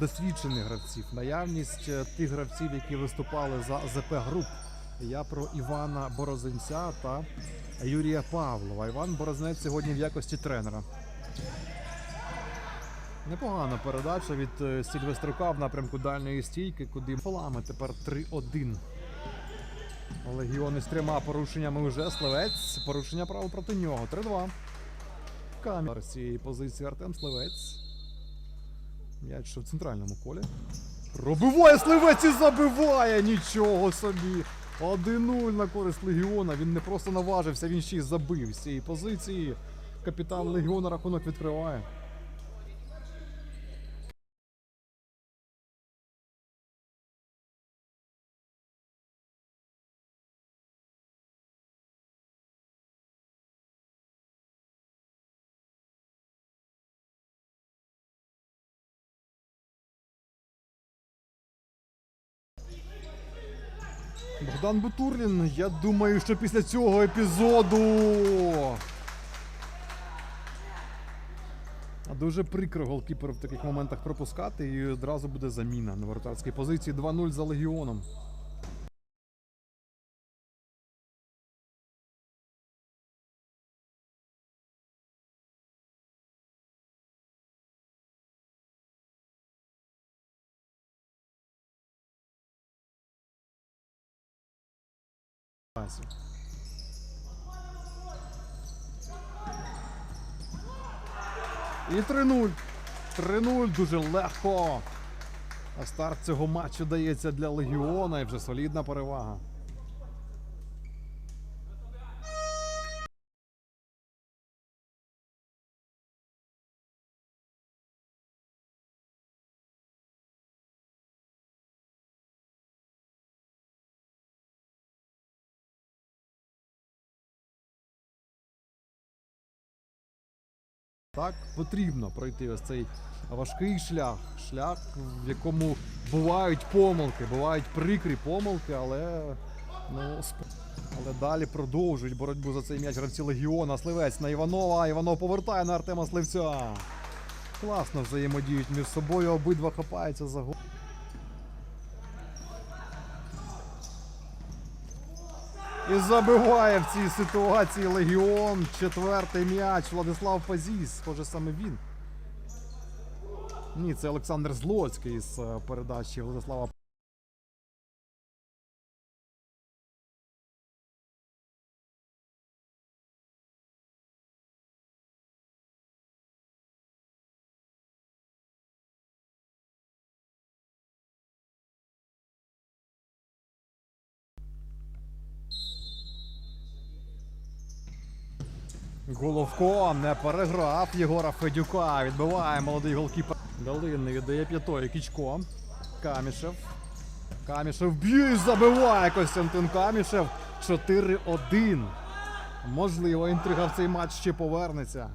досвідчених гравців, наявність е, тих гравців, які виступали за ЗП груп. Я про Івана Борозенця та Юрія Павлова. Іван Борознець сьогодні в якості тренера. Непогана передача від е, Сільвеструка в напрямку дальньої стійки, куди фолами тепер 3-1. Легіони з трьома порушеннями вже Сливець. Порушення правил проти нього. 3-2. Камер з цієї позиції Артем Сливець. М'яч що в центральному колі. Пробиває Сливець і забиває! Нічого собі! 1-0 на користь Легіона. Він не просто наважився, він ще й забив з цієї позиції. Капітан Легіона рахунок відкриває. Богдан Бутурлін, я думаю, що після цього епізоду. Дуже прикро голкіпер в таких моментах пропускати і одразу буде заміна на воротарській позиції 2-0 за легіоном. Пасі. І 3-0. 3-0 дуже легко. А старт цього матчу дається для Легіона і вже солідна перевага. Так, потрібно пройти ось цей важкий шлях. Шлях, в якому бувають помилки, бувають прикрі помилки, але ну, але далі продовжують боротьбу за цей м'яч гравці Легіона. Сливець на Іванова. Іванов повертає на Артема Сливця. Класно взаємодіють між собою, обидва хапаються за гол. І забиває в цій ситуації Легіон. Четвертий м'яч. Владислав Пазіс. Схоже, саме він. Ні, це Олександр Злоцький з е, передачі Владислава. Головко не переграв Єгора Федюка. Відбиває молодий голкіпер. Долинний віддає п'ятою Кічко. Камішев. Камішев б'є і забиває Костянтин Камішев. 4-1. Можливо, інтрига в цей матч ще повернеться.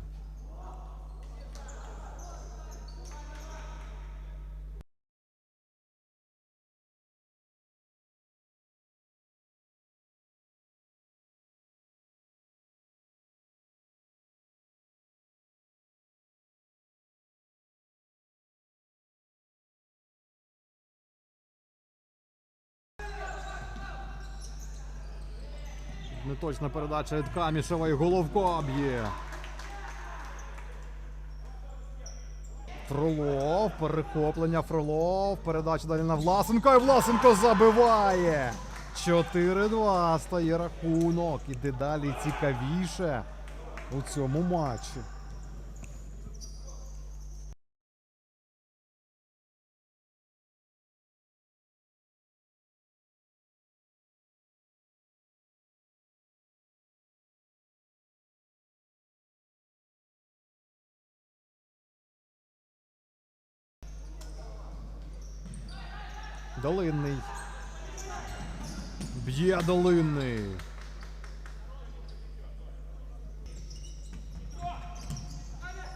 Неточна передача від Камішева і Головко б'є. Фролов, перехоплення Фролов, передача далі на Власенко і Власенко забиває. 4-2 стає рахунок. І дедалі цікавіше у цьому матчі. Долинний. Б'є долинний.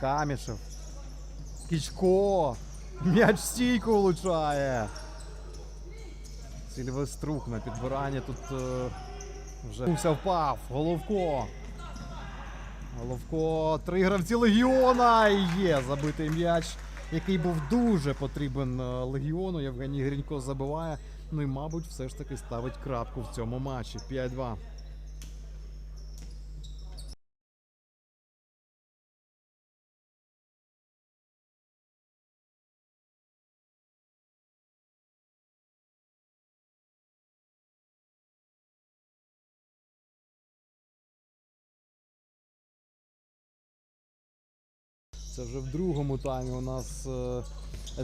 Камішев. Кічко. М'яч стійку влучає. Сільвеструк на підбиранні тут е, вже впав. Головко. Головко. Три гравці легіона. Є забитий м'яч. Який був дуже потрібен е, легіону. Євгеній Грінько забиває. Ну і, мабуть, все ж таки ставить крапку в цьому матчі. 5-2. Це вже в другому таймі у нас е,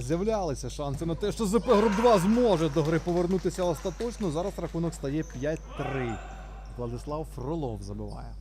з'являлися шанси на те, що ЗП Груп 2 зможе до гри повернутися остаточно. Зараз рахунок стає 5-3. Владислав Фролов забиває.